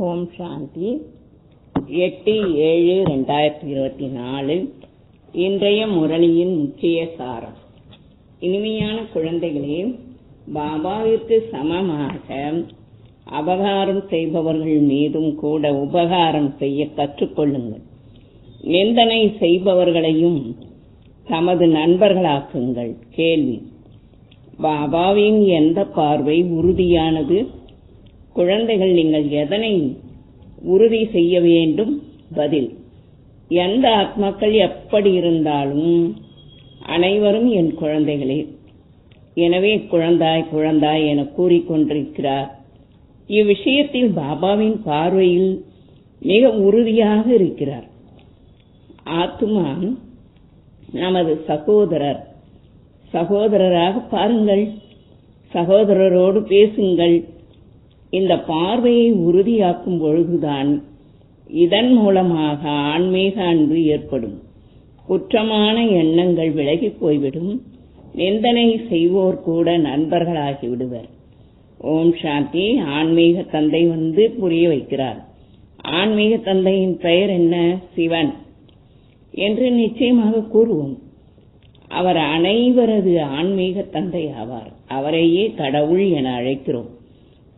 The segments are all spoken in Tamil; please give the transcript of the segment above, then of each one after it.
ஓம் சாந்தி. எட்டு ஏழு ரெண்டாயிரத்தி இருபத்தி நாலு. இன்றைய முரளியின் முக்கிய சாரம். இனிமையான குழந்தைகளே பாபாவிற்கு சமமாக அபகாரம் செய்பவர்கள் மீதும் கூட உபகாரம் செய்ய கற்றுக்கொள்ளுங்கள். நிந்தனை செய்பவர்களையும் தமது நண்பர்களாக்குங்கள். கேள்வி. பாபாவின் எந்த பார்வை உறுதியானது? குழந்தைகள் நீங்கள் எதனை உறுதி செய்ய வேண்டும்? பதில் எந்த ஆத்மாக்கள் எப்படி இருந்தாலும் அனைவரும் என் குழந்தைகளே. எனவே குழந்தாய் குழந்தாய் என கூறிக்கொண்டிருக்கிறார். இவ்விஷயத்தில் பாபாவின் பார்வையில் மிக உறுதியாக இருக்கிறார். ஆத்மா நமது சகோதரர் சகோதரராக பாருங்கள். சகோதரரோடு பேசுங்கள். இந்த பார்வையை உறுதியாக்கும் பொழுதுதான் இதன் மூலமாக ஆன்மீக அன்பு ஏற்படும். குற்றமான எண்ணங்கள் விலகி போய்விடும். நிந்தனை செய்வோர் கூட நண்பர்களாகி விடுவர். ஓம் சாந்தி. ஆன்மீக தந்தை வந்து புரிய வைக்கிறார். ஆன்மீக தந்தையின் பெயர் என்ன? சிவன் என்று நிச்சயமாக கூறுவோம். அவர் அனைவரது ஆன்மீக தந்தை ஆவார். அவரையே கடவுள் என அழைக்கிறோம்.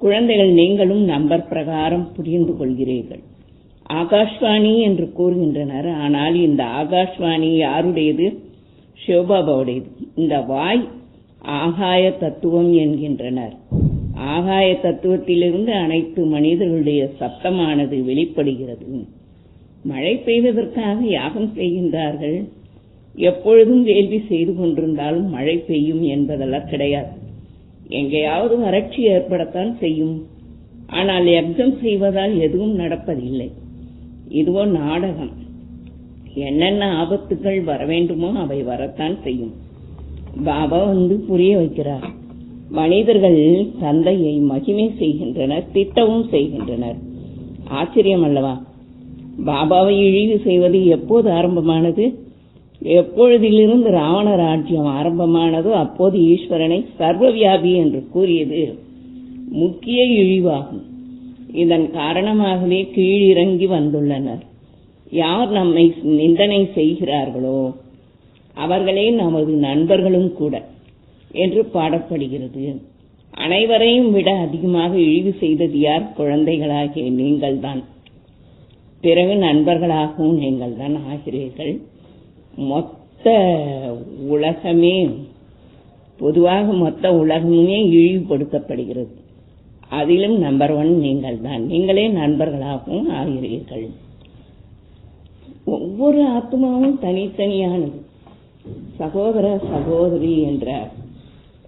குழந்தைகள் நீங்களும் நம்பர் பிரகாரம் புரிந்து கொள்கிறீர்கள். ஆகாஷ்வாணி என்று கூறுகின்றனர். ஆனால் இந்த ஆகாஷ்வாணி யாருடையது? சிவபாபாவுடையது இந்த வாய் ஆகாய தத்துவம் என்கின்றனர். ஆகாய தத்துவத்திலிருந்து அனைத்து மனிதர்களுடைய சத்தமானது வெளிப்படுகிறது. மழை பெய்வதற்காக யாகம் செய்கின்றார்கள். எப்பொழுதும் வேள்வி செய்து கொண்டிருந்தாலும் மழை பெய்யும் என்பதெல்லாம் கிடையாது. எங்கேயாவது வறட்சி ஏற்படத்தான் செய்யும். ஆனால் யக்ஞம் செய்வதால் எதுவும் நடப்பதில்லை. இதுவோ நாடகம். என்னென்ன ஆபத்துகள் வர வேண்டுமோ அவை வரத்தான் செய்யும். பாபா வந்து புரிய வைக்கிறார். மனிதர்கள் தந்தையை மகிமை செய்கின்றனர் திட்டவும் செய்கின்றனர். ஆச்சரியம் அல்லவா? பாபாவை இழிவு செய்வது எப்போது ஆரம்பமானது? எப்பொழுதிலிருந்து ராவணர் ராஜ்யம் ஆரம்பமானதோ அப்போது ஈஸ்வரனை சர்வவியாபி என்று கூறியது. முக்கிய இழிவாகும். இதன் காரணமாகவே கீழிறங்கி வந்துள்ளனர். யார் நம்மை நிந்தனை செய்கிறார்களோ அவர்களே நமது நண்பர்களும் கூட என்று பாடப்படுகிறது. அனைவரையும் விட அதிகமாக இழிவு செய்தது யார்? குழந்தைகளாகிய நீங்கள்தான். பிறகு நண்பர்களாகவும் நீங்கள் தான் ஆகிறீர்கள். மொத்த உலகமே பொதுவாக மொத்த உலகமே இழிவுபடுத்தப்படுகிறது. அதிலும் நம்பர் ஒன் நீங்கள் தான் நீங்களே நண்பர்களாகவும் ஆகிறீர்கள். ஒவ்வொரு ஆத்மாவும் தனித்தனியானது. சகோதர சகோதரி என்ற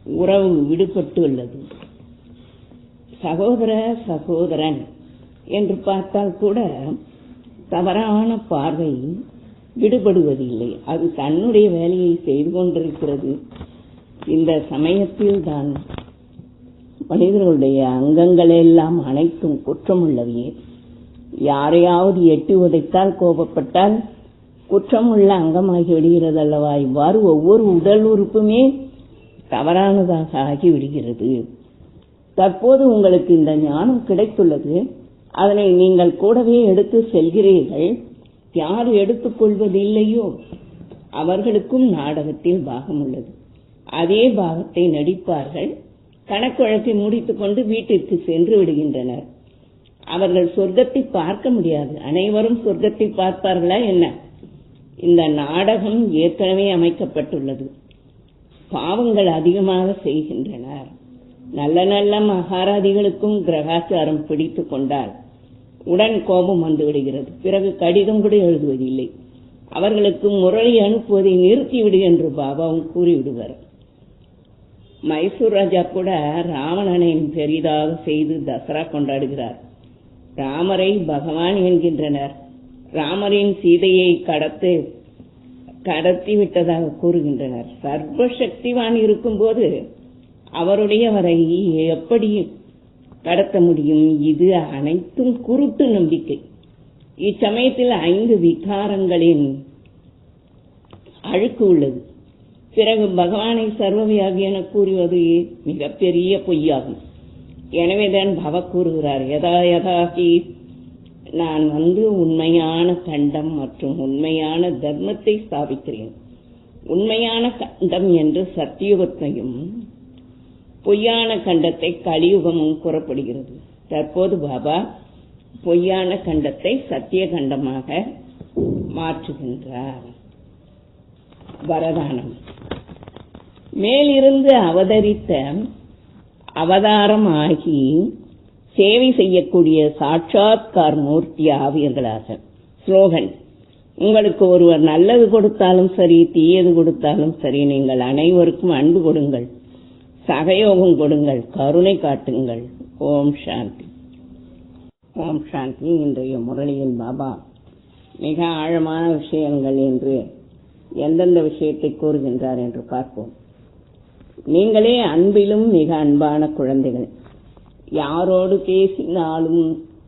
உறவு விடுபட்டு உள்ளது சகோதர சகோதரன் என்று பார்த்தால் கூட தவறான பார்வை விடுபடுவதில்லை. அது தன்னுடைய வேலையை செய்து கொண்டிருக்கிறது. இந்த சமயத்தில் தான் மனிதர்களுடைய அங்கங்கள் எல்லாம் அனைத்தும் குற்றமுள்ளவையே. யாரையாவது எட்டி உதைத்தால் கோபப்பட்டால் குற்றமுள்ள அங்கமாகி விடுகிறது அல்லவா இவ்வாறு ஒவ்வொரு உடல் உறுப்புமே தவறானதாக ஆகிவிடுகிறது. தற்போது உங்களுக்கு இந்த ஞானம் கிடைத்துள்ளது. அதனை நீங்கள் கூடவே எடுத்து செல்கிறீர்கள். யார் எடுத்துக்கொள்வது இல்லையோ அவர்களுக்கும் நாடகத்தில் பாகம் உள்ளது அதே பாகத்தை நடிப்பார்கள். கணக்கழக்கை முடித்துக்கொண்டு வீட்டிற்கு சென்று விடுகின்றனர். அவர்கள் சொர்க்கத்தை பார்க்க முடியாது. அனைவரும் சொர்க்கத்தை பார்ப்பார்களா என்ன? இந்த நாடகம் ஏற்கனவே அமைக்கப்பட்டுள்ளது. பாவங்கள் அதிகமாக செய்கின்றனர். நல்ல நல்ல மகாராதிகளுக்கும் கிரகாச்சாரம் பிடித்துக் கொண்டால் உடன் கோபம் வந்து விடுகிறது. பிறகு கடிதம் கூட எழுதுவதில்லை. அவர்களுக்கு முரளி அனுப்புவதை நிறுத்திவிடு என்று பாபாவும் கூறிவிடுவார். மைசூர் ராஜா கூட ராவணனை பெரிதாக செய்து தசரா கொண்டாடுகிறார். ராமரை பகவான் என்கின்றனர். ராமரின் சீதையை கடத்து கடத்தி விட்டதாக கூறுகின்றனர். சர்வசக்திவான் இருக்கும்போது அவருடையவரை எப்படி கடத்த முடியும். இது அனைத்தும் குருட்டு நம்பிக்கை. இச்சமயத்தில் ஐந்து விகாரங்களின் அழுக்கு உள்ளது. பிறகு பகவானை சர்வவியாகி என கூறுவது மிகப்பெரிய பொய்யாகும். எனவேதான் பவ கூறுகிறார். எதா எதாகி நான் வந்து உண்மையான கண்டம் மற்றும் உண்மையான தர்மத்தை ஸ்தாபிக்கிறேன். உண்மையான கண்டம் என்று சத்தியுகத்தையும் பொய்யான கண்டத்தை கலியுகமும் கூறப்படுகிறது. தற்போது பாபா பொய்யான கண்டத்தை சத்திய கண்டமாக மாற்றுகின்றார். வரதானம். மேலிருந்து அவதரித்த அவதாரம் ஆகி சேவை செய்யக்கூடிய சாட்சாத்கார் மூர்த்தி ஆவியர்களாக ஸ்லோகன் உங்களுக்கு ஒருவர் நல்லது கொடுத்தாலும் சரி தீயது கொடுத்தாலும் சரி நீங்கள் அனைவருக்கும் அன்பு கொடுங்கள். சகயோகம் கொடுங்கள் கருணை காட்டுங்கள். ஓம் சாந்தி. ஓம் சாந்தி இன்றைய முரளியின் பாபா. மிக ஆழமான விஷயங்கள் என்று எந்தெந்த விஷயத்தை கூறுகின்றார் என்று பார்ப்போம். நீங்களே அன்பிலும் மிக அன்பான குழந்தைகள். யாரோடு பேசினாலும்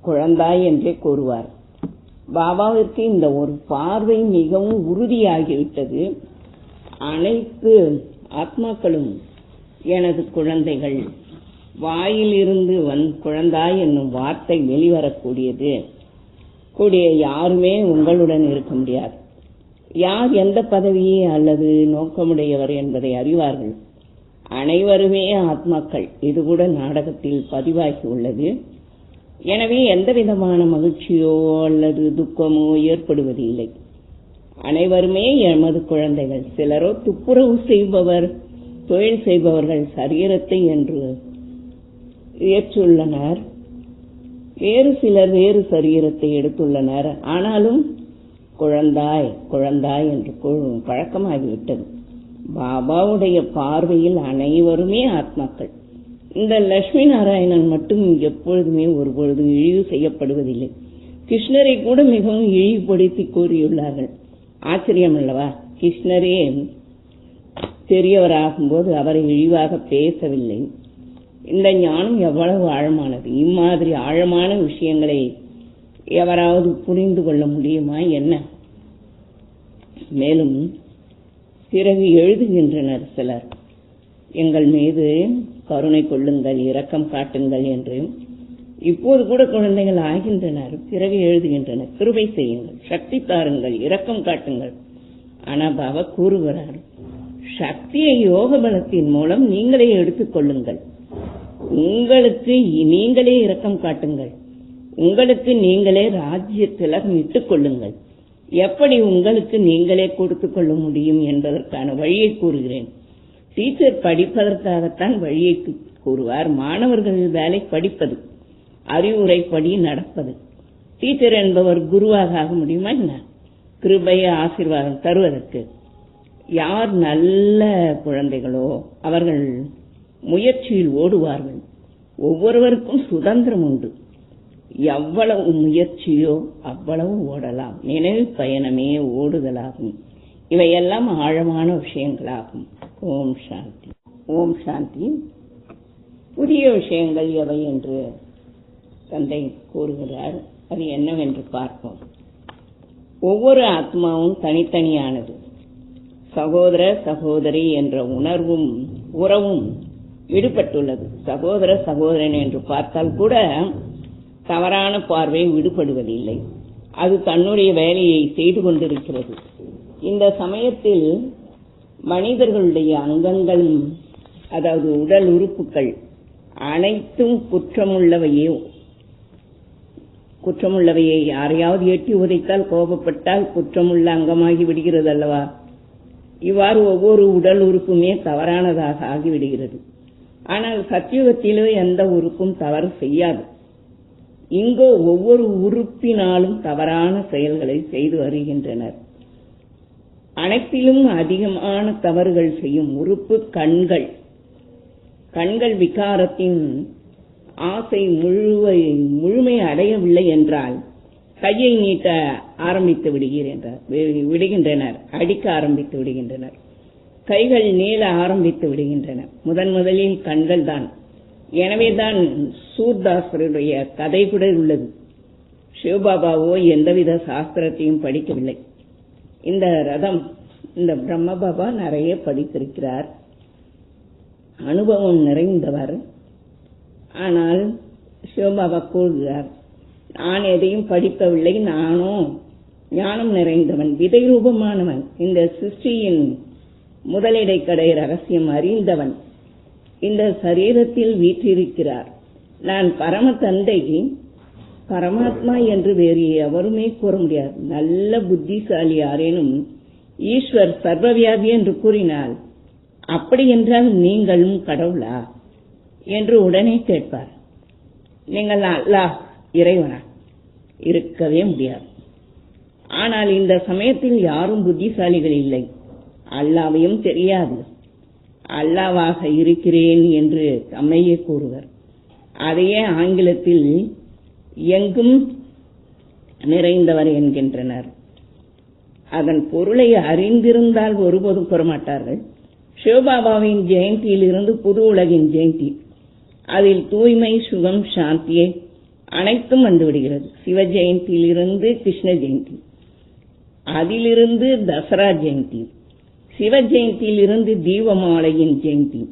குழந்தாய் என்றே கூறுவார். பாபாவிற்கு இந்த ஒரு பார்வை மிகவும் உறுதியாகிவிட்டது. அனைத்து ஆத்மாக்களும் எனது குழந்தைகள். வாயிலிருந்து வந் குழந்தாய் என்னும் வார்த்தை வெளிவரக்கூடியது. கூடிய யாருமே உங்களுடன் இருக்க முடியாது. யார் எந்த பதவியே அல்லது நோக்கமுடையவர் என்பதை அறிவார்கள். அனைவருமே ஆத்மாக்கள். இது கூட நாடகத்தில் பதிவாகி உள்ளது. எனவே எந்த விதமான மகிழ்ச்சியோ அல்லது துக்கமோ ஏற்படுவதில்லை. அனைவருமே எமது குழந்தைகள். சிலரோ துப்புரவு செய்பவர். தொழில் செய்பவர்கள் சரீரத்தை என்று ஏற்றுள்ளனர். வேறு சிலர் வேறு சரீரத்தை எடுத்துள்ளனர். ஆனாலும் குழந்தாய் குழந்தாய் என்று பழக்கமாகிவிட்டது. பாபாவுடைய பார்வையில் அனைவருமே ஆத்மாக்கள். இந்த லட்சுமி நாராயணன் மட்டும் எப்பொழுதுமே ஒருபொழுதும் இழிவு செய்யப்படுவதில்லை. கிருஷ்ணரை கூட மிகவும் இழிவுபடுத்தி கூறியுள்ளார்கள். ஆச்சரியம் அல்லவா கிருஷ்ணரே பெரியவராகும்போது அவரை இழிவாக பேசவில்லை. இந்த ஞானம் எவ்வளவு ஆழமானது? இம்மாதிரி ஆழமான விஷயங்களை எவராவது புரிந்து கொள்ள முடியுமா? என்ன? மேலும் பிறகு எழுதுகின்றனர் சிலர் எங்கள் மீது கருணை கொள்ளுங்கள் இரக்கம் காட்டுங்கள் என்று. இப்போது கூட குழந்தைகள் ஆகின்றனர் பிறகு எழுதுகின்றனர் கிருபை செய்யுங்கள் சக்தி தாருங்கள் இரக்கம் காட்டுங்கள். அனபாவ பாபா கூறுகிறார் சக்தியை யோக பலத்தின் மூலம் நீங்களே எடுத்துக்கொள்ளுங்கள் உங்களுக்கு நீங்களே இரக்கம் காட்டுங்கள். உங்களுக்கு நீங்களே ராஜ்ய திலகம் இட்டுக் கொள்ளுங்கள். எப்படி உங்களுக்கு நீங்களே கொடுத்துக் கொள்ள முடியும் என்பதற்கான வழியை கூறுகிறேன். டீச்சர் படிப்பதற்காகத்தான் வழியை கூறுவார். மாணவர்கள் வேலை படிப்பது அறிவுரைப்படி நடப்பது. டீச்சர் என்பவர் குருவாக ஆக முடியுமா என்ன? கிருபைய ஆசீர்வாதம் தருவதற்கு. யார் நல்ல குழந்தைகளோ அவர்கள் முயற்சியில் ஓடுவார்கள். ஒவ்வொருவருக்கும் சுதந்திரம் உண்டு. எவ்வளவு முயற்சியோ அவ்வளவு ஓடலாம். நினைவு பயணமே ஓடுதலாகும். இவையெல்லாம் ஆழமான விஷயங்களாகும். ஓம் சாந்தி. ஓம் சாந்தி. புதிய விஷயங்கள் எவை என்று தந்தை கூறுகிறார். அது என்னவென்று பார்ப்போம். ஒவ்வொரு ஆத்மாவும் தனித்தனியானது. சகோதர சகோதரி என்ற உணர்வும் உறவும் விடுபட்டுள்ளது. சகோதர சகோதரன் என்று பார்த்தால் கூட தவறான பார்வை விடுபடுவதில்லை. அது தன்னுடைய வேலையை செய்து கொண்டிருக்கிறது. இந்த சமயத்தில் மனிதர்களுடைய அங்கங்கள் அதாவது உடல் உறுப்புகள் அனைத்தும் குற்றமுள்ளவையோ. குற்றமுள்ளவையை யாரையாவது எட்டி உதைத்தால் கோபப்பட்டால் குற்றமுள்ள அங்கமாகி விடுகிறது அல்லவா? இவ்வாறு ஒவ்வொரு உடல் உறுப்புமே தவறானதாக ஆகிவிடுகிறது. ஆனால் சத்தியுகத்திலே எந்த உறுப்பும் தவறு செய்யாது. இங்கோ ஒவ்வொரு உறுப்பினாலும் தவறான செயல்களை செய்து வருகின்றனர். அனைத்திலும் அதிகமான தவறுகள் செய்யும் உறுப்பு கண்கள். கண்கள் விகாரத்தின் ஆசை முழுவை முழுமை அடையவில்லை என்றால் கையை நீட்ட ஆரம்பித்து விடுகிறேன் விடுகின்றனர். அடிக்க ஆரம்பித்து விடுகின்றனர். கைகள் நீள ஆரம்பித்து விடுகின்றன. முதன் முதலில் கண்கள் தான். எனவே தான் சூர்தாசருடைய கதை கூட உள்ளது. சிவபாபாவோ எந்தவித சாஸ்திரத்தையும் படிக்கவில்லை. இந்த ரதம் இந்த பிரம்ம பாபா நிறைய படித்திருக்கிறார். அனுபவம் நிறைந்தவர். ஆனால் சிவபாபா கூறுகிறார் நான் எதையும் படிக்கவில்லை நானோ? ஞானம் நிறைந்தவன் விதை ரூபமானவன். இந்த சிருஷ்டியின் முதலிடைக்கடை ரகசியம் அறிந்தவன். இந்த சரீரத்தில் வீற்றிருக்கிறார். நான் பரம தந்தை பரமாத்மா என்று வேறு எவருமே கூற முடியாது. நல்ல புத்திசாலி யாரேனும் ஈஸ்வர் சர்வவியாபி என்று கூறினால் அப்படி என்றால் நீங்களும் கடவுளா? என்று உடனே கேட்பார். நீங்கள் அல்லாஹ் இறைவனா? இருக்கவே முடியாது. ஆனால் இந்த சமயத்தில் யாரும் புத்திசாலிகள் இல்லை. அல்லாவையும் தெரியாது. அல்லாவாக இருக்கிறேன் என்று தம்மையே கூறுவர். அதையே ஆங்கிலத்தில் எங்கும் நிறைந்தவர் என்கின்றனர். அதன் பொருளை அறிந்திருந்தால் ஒருபோதும் கூறமாட்டார்கள். சிவபாபாவின் ஜெயந்தியிலிருந்து புது உலகின் ஜெயந்தி. அதில் தூய்மை சுகம் சாந்தியை அனைத்தும் வந்துவிடுகிறது. சிவ ஜெயந்தியிலிருந்து கிருஷ்ண ஜெயந்தி. அதிலிருந்து தசரா ஜெயந்தி. சிவ ஜெயந்தியிலிருந்து தீபமாலையின் ஜெயந்தி.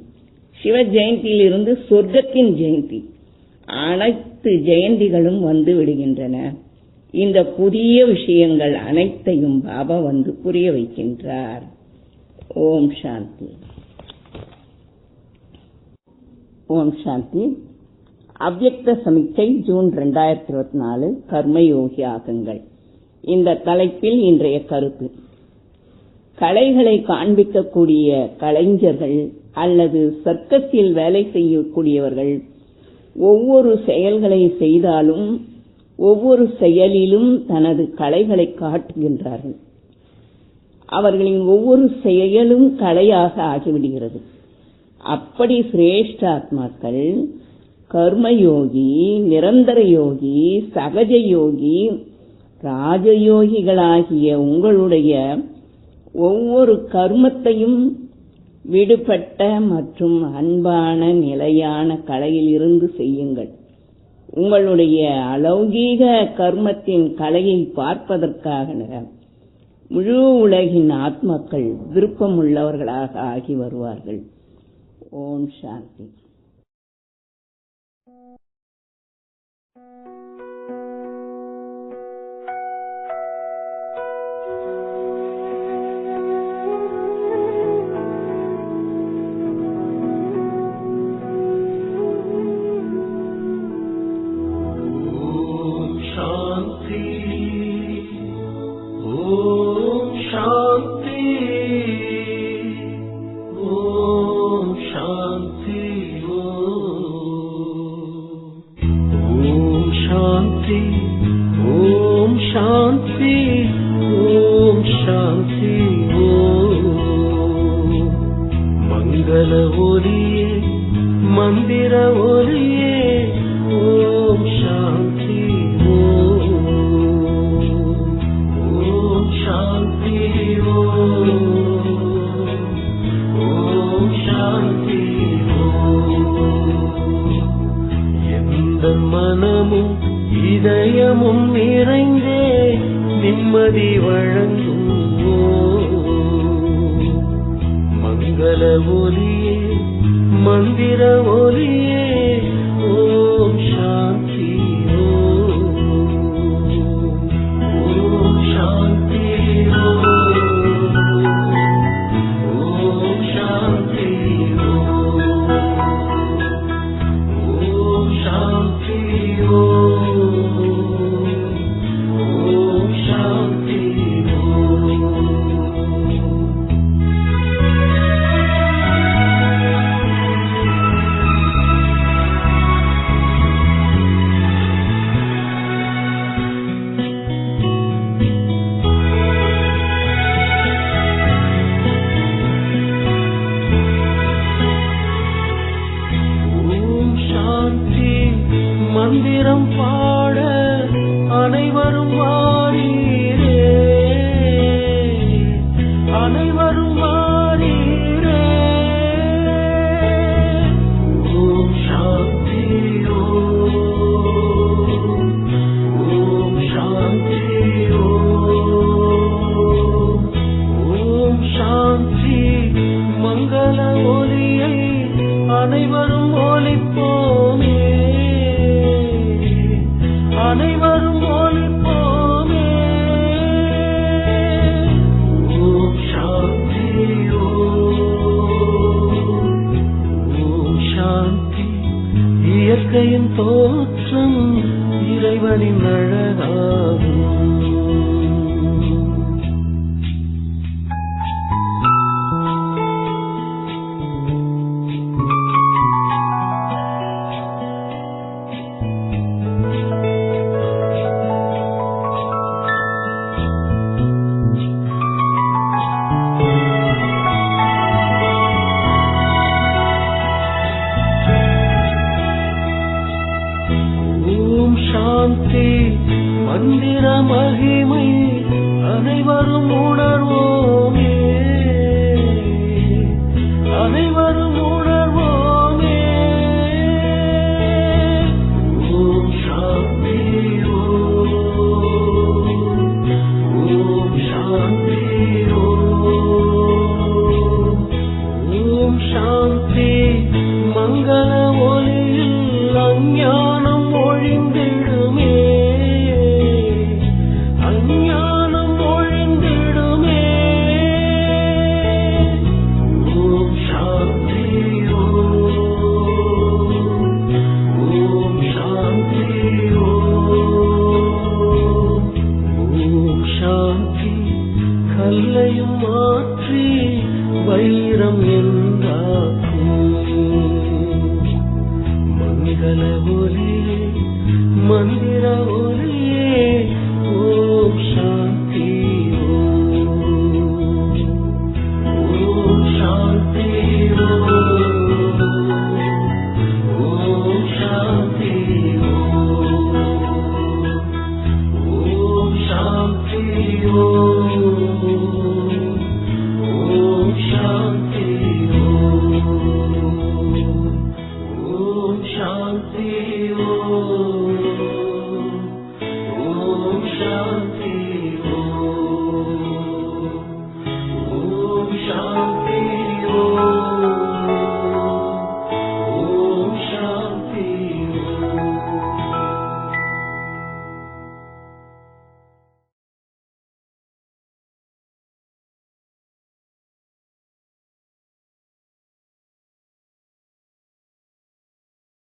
சிவ ஜெயந்தியிலிருந்து சொர்க்கத்தின் ஜெயந்தி. அனைத்து ஜெயந்திகளும் வந்து விடுகின்றன இந்த புதிய விஷயங்கள் அனைத்தையும் பாபா வந்து புரிய வைக்கின்றார். ஓம் சாந்தி. ஓம் சாந்தி. அவ்வக்த சமிச்சை ஜூன் ரெண்டாயிரத்தி இருபத்தி நாலு கர்மயோகி ஆகுங்கள். இந்த தலைப்பில் இன்றைய கருத்து. கலைகளை காண்பிக்கக்கூடிய கலைஞர்கள் அல்லது சர்க்கஸில் வேலை செய்யக்கூடியவர்கள் ஒவ்வொரு செயல்களை செய்தாலும் ஒவ்வொரு செயலிலும் தனது கலைகளை காட்டுகின்றார்கள். அவர்களின் ஒவ்வொரு செயலும் கலையாக ஆகிவிடுகிறது. அப்படி சிரேஷ்ட ஆத்மாக்கள் கர்மயோகி நிரந்தர யோகி சகஜ யோகி ராஜயோகிகளாகிய உங்களுடைய ஒவ்வொரு கர்மத்தையும் விடுபட்ட மற்றும் அன்பான நிலையான கலையிலிருந்து செய்யுங்கள். உங்களுடைய அலௌகீக கர்மத்தின் கலையை பார்ப்பதற்காக முழு உலகின் ஆத்மாக்கள் விருப்பமுள்ளவர்களாக ஆகி வருவார்கள். ஓம் சாந்தி.